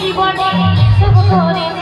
জীবনে সুখ করে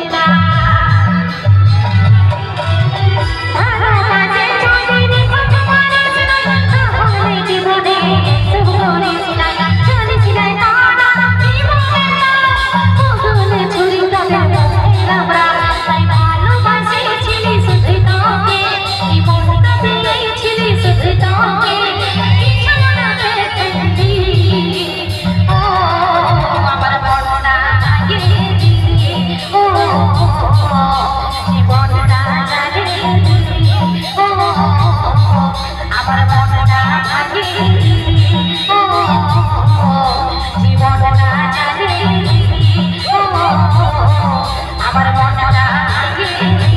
Thank you.